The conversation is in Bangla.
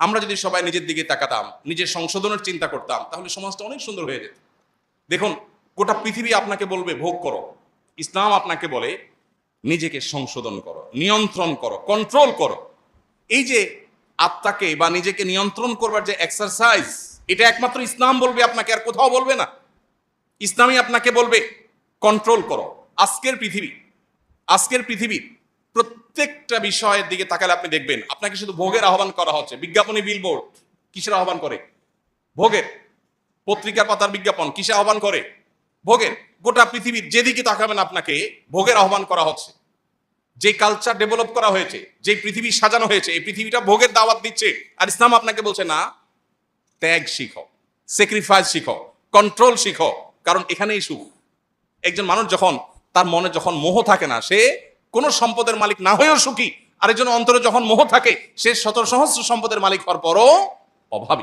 আমরা যদি সবাই নিজের দিকে তাকাতাম, নিজের সংশোধনের চিন্তা করতাম, তাহলে সমাজটা অনেক সুন্দর হয়ে যেত। দেখুন, গোটা পৃথিবী আপনাকে বলবে, ভোগ করো। ইসলাম আপনাকে বলে, নিজেকে সংশোধন করো, নিয়ন্ত্রণ করো কন্ট্রোল করো। এই যে আত্মাকে বা নিজেকে নিয়ন্ত্রণ করবার যে এক্সারসাইজ এটা একমাত্র ইসলাম বলবে, আপনাকে আর কোথাও বলবে না। ইসলামই আপনাকে বলবে কন্ট্রোল করো। আজকের পৃথিবী, আজকের পৃথিবীর প্রত্যেকটা বিষয়ের দিকে তাকালে আপনি দেখবেন, আপনাকে শুধু ভোগের আহ্বান করা হচ্ছে। বিজ্ঞাপনী বিলবোর্ড কিসের আহ্বান করে? ভোগের। পত্রিকার পাতার বিজ্ঞাপন কিসে আহ্বান করে? ভোগের। গোটা পৃথিবীর যেদিকে তাকাবেন আপনাকে ভোগের আহ্বান করা হচ্ছে। যে কালচার ডেভেলপ করা হয়েছে, যে পৃথিবী সাজানো হয়েছে, এই পৃথিবীটা ভোগের দাওয়াত দিচ্ছে। আর ইসলাম আপনাকে বলছে, না, ত্যাগ শিখো স্যাক্রিফাইস শিখো কন্ট্রোল শিখো। কারণ এখানেই সুখ। একজন মানুষ যখন, তার মনে যখন মোহ থাকে না, সে কোনো সম্পদের মালিক না হয়েও সুখী। আর আরেকজন অন্তরে যখন মোহ থাকে, সে শত সহস্র সম্পদের মালিক হওয়ার পরও অভাবী।